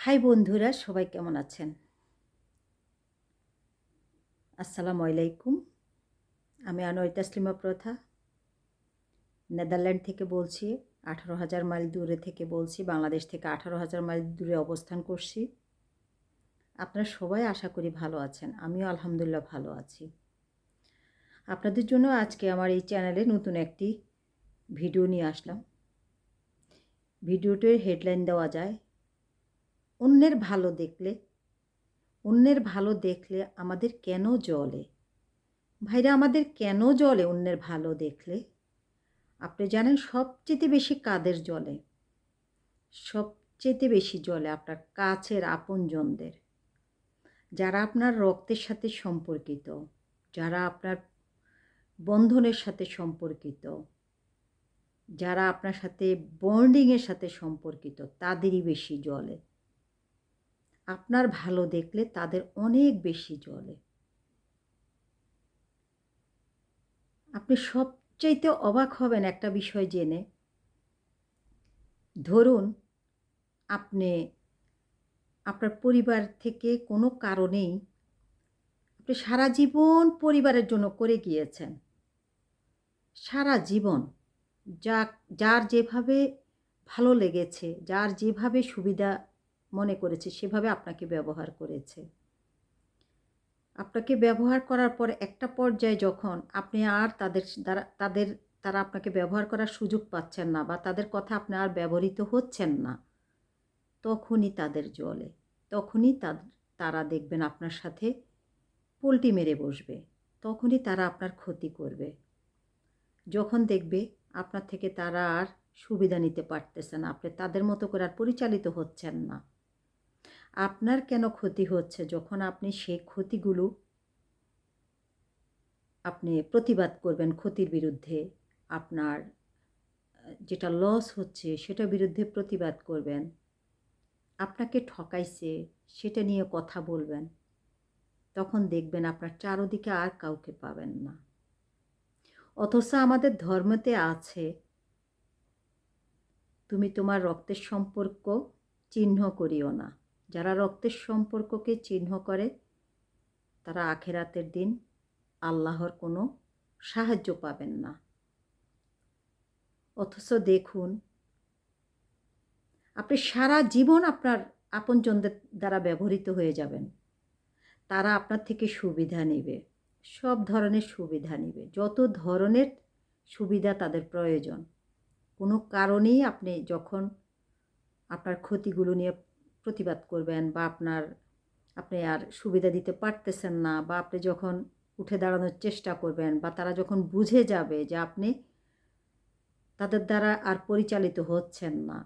High বন্ধুরা, সবাই কেমন আছেন? আসসালামু আলাইকুম। আমি আনোয়ার তাসলিমা প্রথা। নেদারল্যান্ড থেকে বলছি, আঠারো হাজার মাইল দূরে থেকে বলছি, বাংলাদেশ থেকে আঠারো হাজার মাইল দূরে অবস্থান করছি। আপনারা সবাই আশা করি ভালো আছেন, আমিও আলহামদুলিল্লাহ ভালো আছি। আপনাদের জন্য আজকে আমার এই চ্যানেলে নতুন একটি ভিডিও নিয়ে আসলাম। ভিডিওটির হেডলাইন দেওয়া যায় অন্যের ভালো দেখলে, অন্যের ভালো দেখলে আমাদের কেন জলে ভাইরা, আমাদের কেন জলে অন্যের ভালো দেখলে? আপনি জানেন সবচেয়ে বেশি কাদের জলে সবচেয়ে বেশি জলে আপনার কাছের আপনজনদের। যারা আপনার রক্তের সাথে সম্পর্কিত, যারা আপনার বন্ধনের সাথে সম্পর্কিত, যারা আপনার সাথে বন্ডিংয়ের সাথে সম্পর্কিত, তাদেরই বেশি জ্বলে। আপনার ভালো দেখলে তাদের অনেক বেশি জ্বলে। আপনি সবচাইতে অবাক হবেন একটা বিষয় জেনে। ধরুন, আপনি, আপনার পরিবার থেকে কোনো কারণেই আপনি সারা জীবন পরিবারের জন্য করে গিয়েছেন। সারা জীবন। যা যার যেভাবে ভালো লেগেছে, যার যেভাবে সুবিধা মনে করেছে, সেভাবে আপনাকে ব্যবহার করেছে। আপনাকে ব্যবহার করার পর একটা পর্যায়ে যখন আপনি আর তাদের দ্বারা, তাদের, তারা আপনাকে ব্যবহার করার সুযোগ পাচ্ছেন না বা তাদের কথা আপনি আর ব্যবহৃত হচ্ছেন না, তখনই তাদের জলে, তখনই তারা দেখবেন আপনার সাথে পোলটি মেরে বসবে, তখনই তারা আপনার ক্ষতি করবে। যখন দেখবে আপনার থেকে তারা আর সুবিধা নিতে পারতেছে না, আপনি তাদের মতো করে আর পরিচালিত হচ্ছেন না। আপনার কেন ক্ষতি হচ্ছে যখন আপনি সেই ক্ষতিগুলো আপনি প্রতিবাদ করবেন ক্ষতির বিরুদ্ধে? আপনার যেটা লস হচ্ছে সেটা বিরুদ্ধে প্রতিবাদ করবেন? আপনাকে ঠকাইছে, সেটা নিয়ে কথা বলবেন। তখন দেখবেন আপনার চারোদিকে আর কাউকে পাবেন না। অথচ আমাদের ধর্মতে আছে, তুমি তোমার রক্তের সম্পর্ক চিহ্ন করিও না। যারা রক্তের সম্পর্ককে চিহ্ন করে, তারা আখেরাতের দিন আল্লাহর কোনো সাহায্য পাবেন না। অথচ দেখুন, আপনি সারা জীবন আপনার আপনজনদের দ্বারা ব্যবহৃত হয়ে যাবেন। তারা আপনার থেকে সুবিধা নেবে, সব ধরনের সুবিধা নেবে, যত ধরনের সুবিধা তাদের প্রয়োজন। কোনো কারণেই আপনি যখন আপনার ক্ষতিগুলো নিয়ে প্রতিবাদ করবেন বা আপনার, আপনি আর সুবিধা দিতে পারতেছেন না বা আপনি যখন উঠে দাঁড়ানোর চেষ্টা করবেন বা তারা যখন বুঝে যাবে যে আপনি তাদের দ্বারা আর পরিচালিত হচ্ছেন না,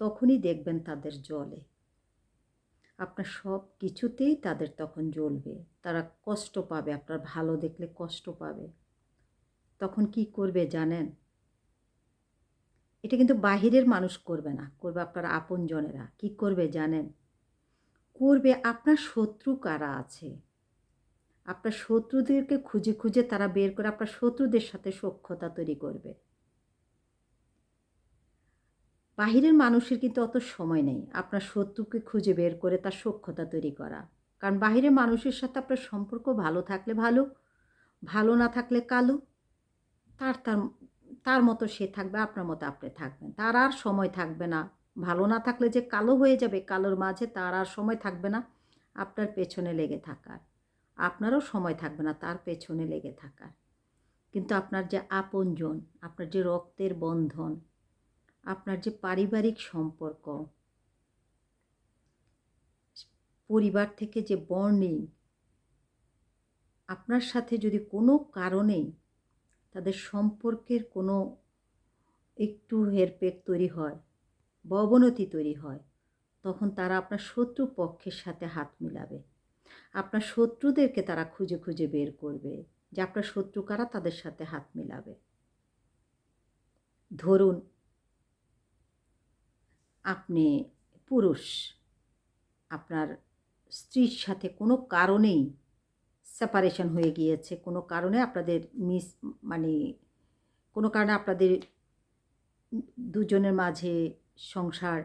তখনই দেখবেন তাদের জলে আপনার সব কিছুতেই তাদের তখন জ্বলবে। তারা কষ্ট পাবে, আপনার ভালো দেখলে কষ্ট পাবে। তখন কি করবে জানেন? এটা কিন্তু বাহিরের মানুষ করবে না, করবে আপনার আপনজনেরা। কি করবে জানেন? করবে আপনার শত্রু কারা আছে? আপনার শত্রুদেরকে খুঁজে খুঁজে তারা বের করে আপনার শত্রুদের সাথে সক্ষতা তৈরি করবে। বাহিরের মানুষের কিন্তু অত সময় নেই আপনার শত্রুকে খুঁজে বের করে তার সক্ষতা তৈরি করা। কারণ বাহিরের মানুষের সাথে আপনার সম্পর্ক ভালো থাকলে ভালো ভালো না থাকলে কালো, তার তার তার মতো সে থাকবে, আপনার মতো আপনি থাকবেন। তার আর সময় থাকবে না। ভালো না থাকলে যে কালো হয়ে যাবে, কালোর মাঝে তার আর সময় থাকবে না। আপনার পেছনে লেগে থাকার। আপনারও সময় থাকবে না তার পেছনে লেগে থাকার। কিন্তু আপনার যে আপনজন, আপনার যে রক্তের বন্ধন, আপনার যে পারিবারিক সম্পর্ক, পরিবার থেকে যে বর্নিং আপনার সাথে যদি কোনো কারণেই তাদের সম্পর্কের কোনো একটু হেরপেক তৈরি হয় বা অবনতি তৈরি হয়, তখন তারা আপনার শত্রু পক্ষের সাথে হাত মিলাবে। আপনার শত্রুদেরকে তারা খুঁজে খুঁজে বের করবে যে আপনার শত্রু কারা তাদের সাথে হাত মিলাবে। ধরুন, আপনি পুরুষ, আপনার স্ত্রীর সাথে কোনো কারণেই সেপারেশন হয়ে গিয়েছে। কোনো কারণে আপনাদের মিস মানে কোনো কারণে আপনাদের দুজনের মাঝে সংসার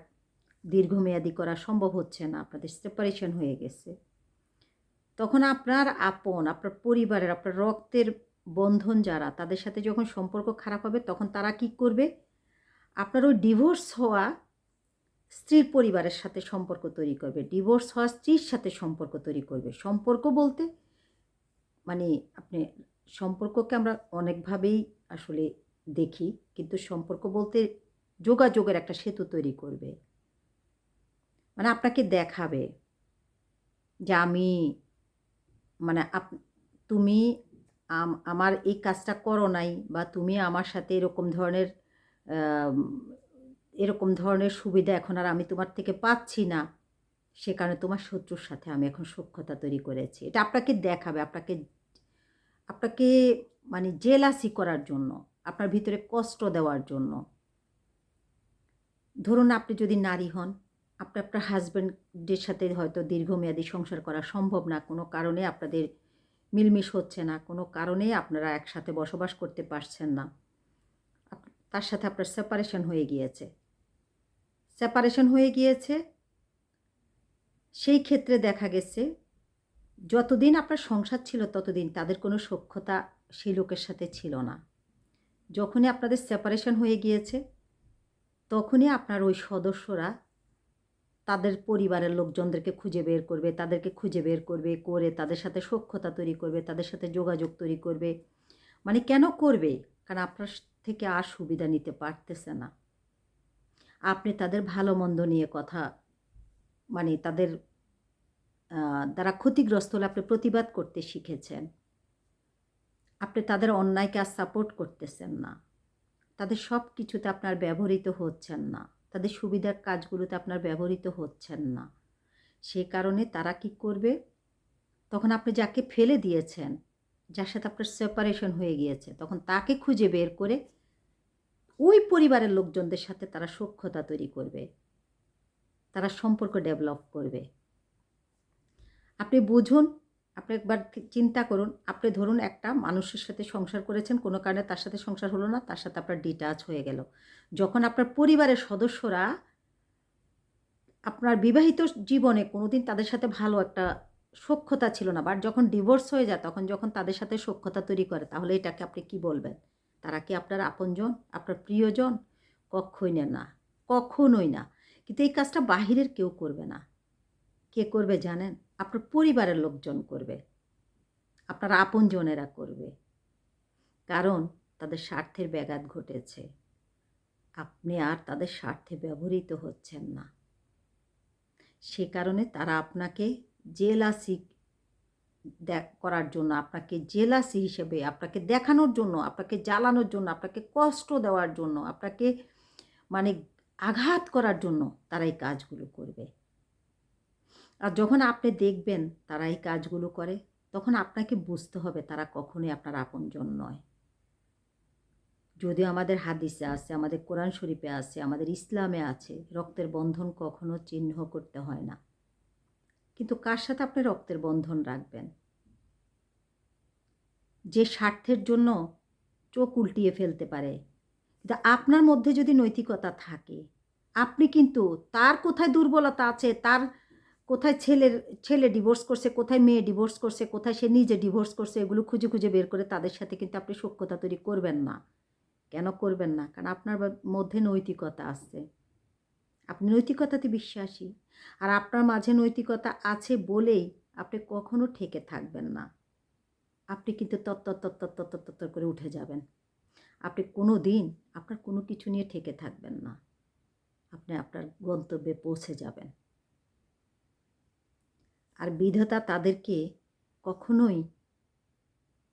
দীর্ঘমেয়াদী করা সম্ভব হচ্ছে না, আপনাদের সেপারেশন হয়ে গেছে। তখন আপনার আপন, আপনার পরিবারের, আপনার রক্তের বন্ধন যারা, তাদের সাথে যখন সম্পর্ক খারাপ হবে, তখন তারা কি করবে? আপনার ওই ডিভোর্স হওয়া স্ত্রীর পরিবারের সাথে সম্পর্ক তৈরি করবে। ডিভোর্স হওয়া স্ত্রীর সাথে সম্পর্ক তৈরি করবে। সম্পর্ক বলতে মানে আপনি সম্পর্ককে আমরা অনেকভাবেই আসলে দেখি, কিন্তু সম্পর্ক বলতে যোগাযোগের একটা সেতু তৈরি করবে। মানে আপনাকে দেখাবে যে আমি মানে আপ, তুমি আম- আমার এই কাজটা করো নাই বা তুমি আমার সাথে এরকম ধরনের এরকম ধরনের সুবিধা এখন আর আমি তোমার থেকে পাচ্ছি না। সে কারণে তোমার শত্রুর সাথে আমি এখন সক্ষতা তৈরি করেছি। এটা আপনাকে দেখাবে, আপনাকে আপনাকে মানে জেলাসি করার জন্য, আপনার ভিতরে কষ্ট দেওয়ার জন্য। ধরুন আপনি যদি নারী হন, আপনি আপনার হাজব্যান্ডের সাথে হয়তো দীর্ঘমেয়াদী সংসার করা সম্ভব না, কোনো কারণে আপনাদের মিলমিশ হচ্ছে না, কোনো কারণে আপনারা একসাথে বসবাস করতে পারছেন না। তার সাথে আপনার সেপারেশন হয়ে গিয়েছে। সেপারেশন হয়ে গিয়েছে, সেই ক্ষেত্রে দেখা গেছে যতদিন আপনার সংসার ছিল ততদিন তাদের কোনো সক্ষতা সেই লোকের সাথে ছিল না। যখনই আপনাদের সেপারেশন হয়ে গিয়েছে, তখনই আপনার ওই সদস্যরা তাদের পরিবারের লোকজনদেরকে খুঁজে বের করবে, তাদেরকে খুঁজে বের করবে, করে তাদের সাথে সক্ষতা তৈরি করবে, তাদের সাথে যোগাযোগ তৈরি করবে। মানে কেন করবে? কারণ আপনার থেকে আর সুবিধা নিতে পারতেছে না। আপনি তাদের ভালো মন্দ নিয়ে কথা মানে তাদের দ্বারা ক্ষতিগ্রস্ত হলে আপনি প্রতিবাদ করতে শিখেছেন। আপনি তাদের অন্যায়কে আর সাপোর্ট করতেছেন না। তাদের সব কিছুতে আপনার ব্যবহৃত হচ্ছেন না। তাদের সুবিধার কাজগুলোতে আপনার ব্যবহৃত হচ্ছেন না। সে কারণে তারা কি করবে? তখন আপনি যাকে ফেলে দিয়েছেন, যার সাথে আপনার সেপারেশন হয়ে গিয়েছে, তখন তাকে খুঁজে বের করে ওই পরিবারের লোকজনদের সাথে তারা সক্ষতা তৈরি করবে। তারা সম্পর্ক ডেভেলপ করবে। আপনি বুঝুন, আপনি একবার চিন্তা করুন, আপনি ধরুন একটা মানুষের সাথে সংসার করেছেন, কোনো কারণে তার সাথে সংসার হলো না, তার সাথে আপনার ডিটাচ হয়ে গেল। যখন আপনার পরিবারের সদস্যরা আপনার বিবাহিত জীবনে কোনোদিন তাদের সাথে ভালো একটা সক্ষতা ছিল না বাট যখন ডিভোর্স হয়ে যায়, তখন যখন তাদের সাথে সক্ষতা তৈরি করে, তাহলে এটাকে আপনি কি বলবেন? তারা কি আপনার আপনজন, আপনার প্রিয়জন? না না, কখনোই না। কিন্তু এই কাজটা বাহিরের কেউ করবে না। কে করবে জানেন? আপনার পরিবারের লোকজন করবে। আপনার আপনজনেরা করবে। কারণ তাদের স্বার্থের ব্যাঘাত ঘটেছে। আপনি আর তাদের স্বার্থে ব্যবহৃত হচ্ছেন না। সে কারণে তারা আপনাকে জেলাসি দেখ করার জন্য, আপনাকে জেলাসি হিসেবে, আপনাকে দেখানোর জন্য, আপনাকে জ্বালানোর জন্য, আপনাকে কষ্ট দেওয়ার জন্য, আপনাকে মানে আঘাত করার জন্য তারা এই কাজগুলো করবে। আর যখন আপনি দেখবেন তারা এই কাজগুলো করে, তখন আপনাকে বুঝতে হবে তারা কখনোই আপনার আপনজন নয়। যদিও আমাদের হাদিসে আছে, আমাদের কোরআন শরীফে আছে, আমাদের ইসলামে আছে, রক্তের বন্ধন কখনো চিহ্ন করতে হয় না। কিন্তু কার সাথে আপনি রক্তের বন্ধন রাখবেন? যে স্বার্থের জন্য চোখ উল্টিয়ে ফেলতে পারে। কিন্তু আপনার মধ্যে যদি নৈতিকতা থাকে, আপনি কিন্তু তার কোথায় দুর্বলতা আছে, তার কোথায় ছেলের, ছেলে ডিভোর্স করছে, কোথায় মেয়ে ডিভোর্স করছে, কোথায় সে নিজে ডিভোর্স করছে, এগুলো খুঁজে খুঁজে বের করে তাদের সাথে কিন্তু আপনি সখ্যতা তৈরি করবেন না। কেন করবেন না? কারণ আপনার মধ্যে নৈতিকতা আছে। আপনি নৈতিকতাতে বিশ্বাসী। আর আপনার মাঝে নৈতিকতা আছে বলেই আপনি কখনো ঠেকে থাকবেন না। আপনি কিন্তু তত্তর তত্তর তত্তর তত্তর করে উঠে যাবেন। আপনি কোনো দিন আপনার কোনো কিছু নিয়ে ঠেকে থাকবেন না। আপনি আপনার গন্তব্যে পৌঁছে যাবেন। আর বিধাতা তাদেরকে কখনোই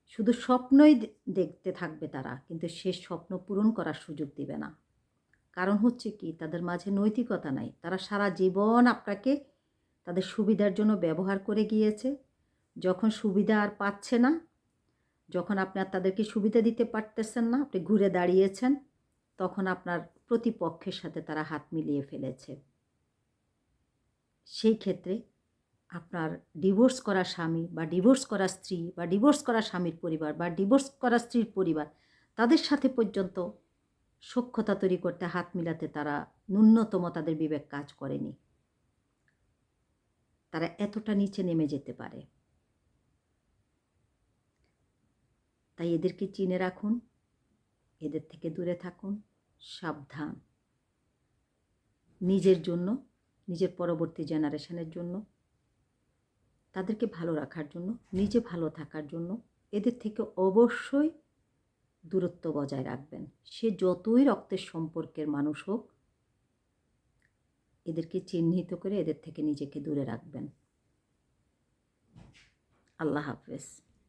শুধু স্বপ্নই দেখতে থাকবে তারা, কিন্তু সে স্বপ্ন পূরণ করার সুযোগ দিবে না। কারণ হচ্ছে কি, তাদের মাঝে নৈতিকতা নাই। তারা সারা জীবন আপনাকে তাদের সুবিধার জন্য ব্যবহার করে গিয়েছে। যখন সুবিধা আর পাচ্ছে না, যখন আপনি আর তাদেরকে সুবিধা দিতে পারতেছেন না, আপনি ঘুরে দাঁড়িয়েছেন, তখন আপনার প্রতিপক্ষের সাথে তারা হাত মিলিয়ে ফেলেছে। সেই ক্ষেত্রে আপনার ডিভোর্স করা স্বামী বা ডিভোর্স করা স্ত্রী বা ডিভোর্স করা স্বামীর পরিবার বা ডিভোর্স করা স্ত্রীর পরিবার, তাদের সাথে পর্যন্ত সক্ষতা তৈরি করতে, হাত মিলাতে তারা ন্যূনতম তাদের বিবেক কাজ করেনি। তারা এতটা নিচে নেমে যেতে পারে। তাই এদেরকে চিনে রাখুন, এদের থেকে দূরে থাকুন, সাবধান। নিজের জন্য, নিজের পরবর্তী জেনারেশনের জন্য তাদেরকে ভালো রাখার জন্য, নিজে ভালো থাকার জন্য এদের থেকে অবশ্যই দূরত্ব বজায় রাখবেন। সে যতই রক্তের সম্পর্কের মানুষ হোক, এদেরকে চিহ্নিত করে এদের থেকে নিজেকে দূরে রাখবেন। আল্লাহ হাফেজ।